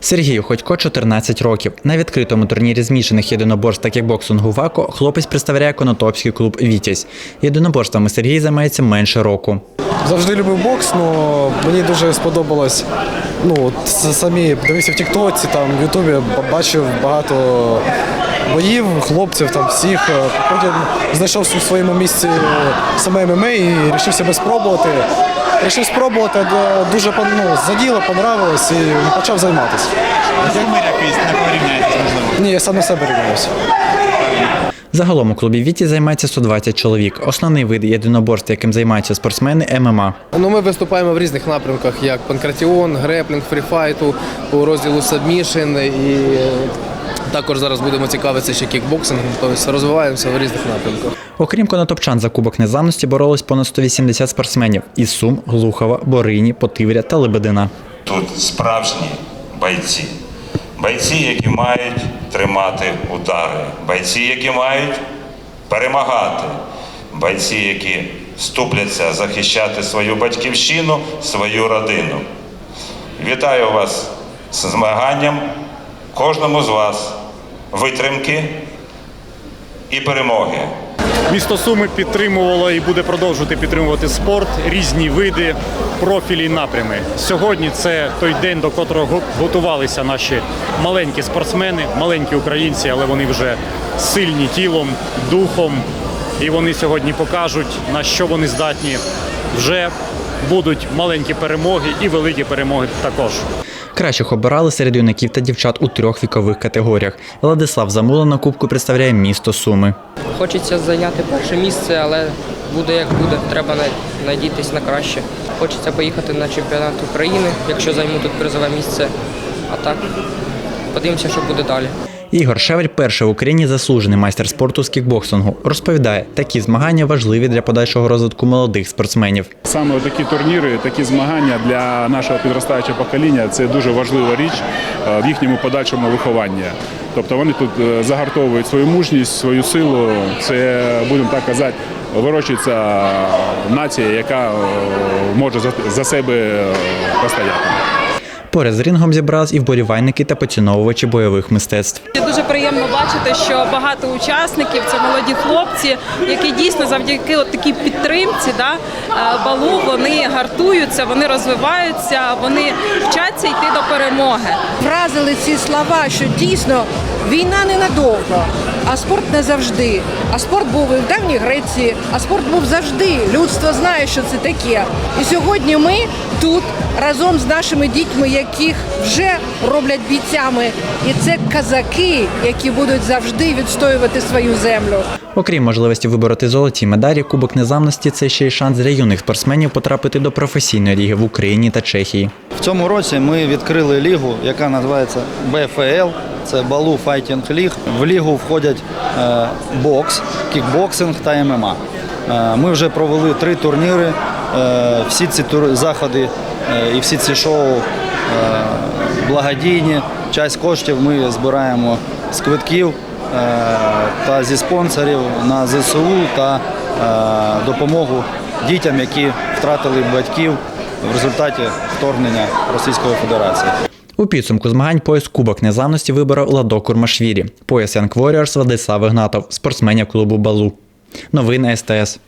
Сергію Ходько 14 років. На відкритому турнірі змішаних єдиноборств та кікбоксингу ВАКО хлопець представляє конотопський клуб Вітязь. Єдиноборствами Сергій займається менше року. Завжди любив бокс, але мені дуже сподобалось. Ну, самі дивився в Тіктоці, там в Ютубі бачив багато боїв, хлопців, там всіх. Е, Потім знайшов у своєму місці саме ММА і вирішив себе спробувати. Рішив спробувати, д- дуже ну, заділо, понравилось і почав займатися. Сумир якийсь не порівняється, можливо. Ні, я сам на себе рівнявся. Загалом у клубі Вітязь займається 120 чоловік. Основний вид єдиноборств, яким займаються спортсмени ММА. Ну, ми виступаємо в різних напрямках, як панкратіон, греплінг, фріфайту, по розділу сабмішн і е, також зараз будемо цікавитися ще кікбоксингом, тобто розвиваємося в різних напрямках. Окрім конотопчан за Кубок Незламності боролись понад 180 спортсменів із Сум, Глухова, Борині, Потивря та Лебедина. Тут справжні бойці. Бойці, які мають тримати удари, бойці, які мають перемагати, бойці, які ступляться захищати свою батьківщину, свою родину. Вітаю вас з змаганням, кожному з вас витримки і перемоги. Місто Суми підтримувало і буде продовжувати підтримувати спорт, різні види, профілі і напрями. Сьогодні це той день, до котрого готувалися наші маленькі спортсмени, маленькі українці, але вони вже сильні тілом, духом. І вони сьогодні покажуть, на що вони здатні. Вже будуть маленькі перемоги і великі перемоги також. Кращих обирали серед юнаків та дівчат у трьох вікових категоріях. Владислав Замула на кубку представляє місто Суми. Хочеться зайняти перше місце, але буде як буде. Треба на- надіятись на краще. Хочеться поїхати на чемпіонат України, якщо займу тут призове місце. А так, подивимося, що буде далі. Ігор Шевель перший в Україні заслужений майстер спорту з кікбоксингу. Розповідає, такі змагання важливі для подальшого розвитку молодих спортсменів. Саме такі турніри, такі змагання для нашого підростаючого покоління це дуже важлива річ е, в їхньому подальшому вихованні. Тобто вони тут е, загартовують свою мужність, свою силу. Це будемо так казати, вирощується нація, яка е, може за- себе постояти. Поряд з рингом зібрались і вболівальники та поціновувачі бойових мистецтв. Дуже приємно бачити, що багато учасників це молоді хлопці, які дійсно завдяки от такій підтримці да, е, балу вони гартуються, вони розвиваються, вони вчаться йти до перемоги. вразили ці слова, що дійсно війна ненадовго, а спорт не завжди. А спорт був і в давній Греції, а спорт був завжди. Людство знає, що це таке. І сьогодні ми тут разом з нашими дітьми, яких вже роблять бійцями. І це казаки, які будуть завжди відстоювати свою землю. Окрім можливості вибороти золоті медалі, Кубок Незламності це ще й шанс для юних спортсменів потрапити до професійної ліги в Україні та Чехії. В цьому році ми відкрили лігу, яка називається БФЛ. Це Балу Файтінг Ліг. В лігу входять е, бокс, кікбоксинг та ММА. Е, ми вже провели три турніри. Е, всі ці заходи е, і всі ці шоу е, благодійні. Часть коштів ми збираємо з квитків та зі спонсорів на ЗСУ та допомогу дітям, які втратили батьків в результаті вторгнення Російської Федерації. У підсумку змагань пояс Кубок Незламності виборов Ладо Курмашвілі. Пояс Young Warriors Владислав Ігнатов, спортсменів клубу Балу. Новини СТС.